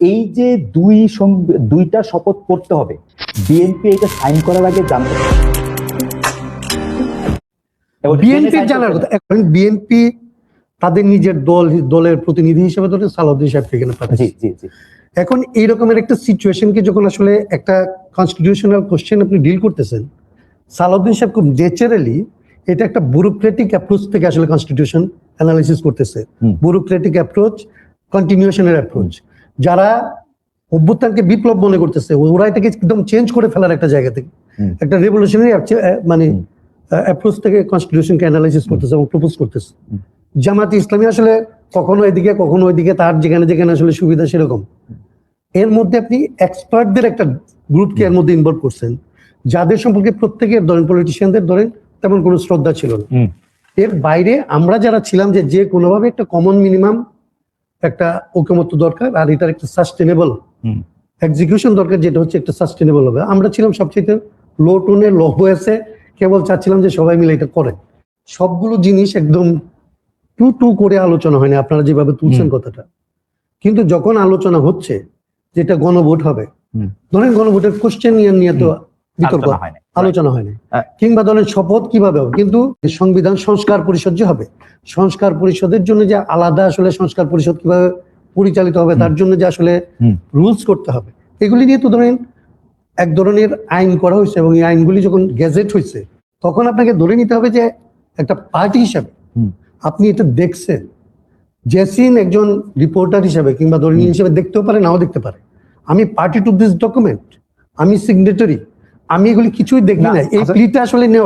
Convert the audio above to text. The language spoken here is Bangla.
এই যে দুই দুইটা শপথ করতে হবে বিএনপি এটা সাইন করার আগে জানতে বিএনপি জানার কথা। এখন বিএনপি তাদের নিজের দল দলের প্রতিনিধি হিসেবে ধরে সালাউদ্দিন সাহেবকে এখানে পাঠাচ্ছে। জি জি এখন এই রকমের একটা সিচুয়েশনকে যখন আসলে একটা কনস্টিটিউশনাল কোশ্চেন আপনি ডিল করতেছেন সালাউদ্দিন সাহেব খুব ন্যাচারালি এটা একটা ব্যুরোক্রেটিক অ্যাপ্রোচ থেকে আসলে কনস্টিটিউশন অ্যানালাইসিস করতেছে। ব্যুরোক্রেটিক অ্যাপ্রোচ কন্টিনিউশনের অ্যাপ্রোচ যারা অভ্যুত্থানকে বিপ্লব মনে করতেছে ওরা এটাকে একদম চেঞ্জ করে ফেলার একটা জায়গা থেকে। একটা রেভলিউশনারি মানে। অ্যাপ্রোচ থেকে কনস্টিটিউশনকে অ্যানালাইসিস করতেছে এবং প্রপোজ করতেছে। জামাত ইসলামী আসলে কখনো এদিকে কখনো ওইদিকে তার যেখানে যেখানে আসলে সুবিধা সেরকম। এর মধ্যে আপনি এক্সপার্টদের একটা গ্রুপকে এর মধ্যে ইনভলভ করছেন। যাদের সম্পর্কে প্রত্যেকের ধরেন পলিটিশিয়ানদের ধরেন তেমন কোনো শ্রদ্ধা ছিল না। এর বাইরে আমরা যারা ছিলাম যে যে কোনোভাবে একটা কমন মিনিমাম একটা ঐকমত্য দরকার আর এটার একটা সাস্টেনেবল এক্সিকিউশন দরকার যেটা হচ্ছে একটা সাস্টেনেবল হবে। আমরা ছিলাম সবচেয়ে লো টোনে লো ভয়েসে কেবল চাচ্ছিলাম যে সবাই মিলে এটা করে। সবগুলো জিনিস একদম টু টু করে আলোচনা হয়নি আপনারা যেভাবে তুলছেন কথাটা। কিন্তু যখন আলোচনা হচ্ছে যেটা গণভোট হবে। ধরেন গণভোটের কোশ্চেন নিয়ে নিয়ে তো বিতর্ক হয় আলোচনা হয়নি হ্যাঁ। কিংবা ধরেন শপথ কীভাবে হবে? কিন্তু সংবিধান সংস্কার পরিষদ যে হবে সংস্কার পরিষদের জন্য যে আলাদা আসলে সংস্কার পরিষদ কীভাবে পরিচালিত হবে তার জন্য যে আসলে রুলস করতে হবে এগুলি নিয়ে তো ধরেন এক ধরনের আইন করা হয়েছে এবং এই আইনগুলি যখন গেজেট হয়েছে তখন আপনাকে ধরে নিতে হবে যে একটা পার্টি হিসাবে আপনি এটা দেখছেন। জেসিন একজন রিপোর্টার হিসাবে কিংবা নিয়ে হিসাবে দেখতেও পারে নাও দেখতে পারে। আমি পার্টি টু দিস ডকুমেন্ট আমি সিগনেটারি আমি এগুলি কিছুই দেখি না, এই প্লিটা আসলে নেওয়া।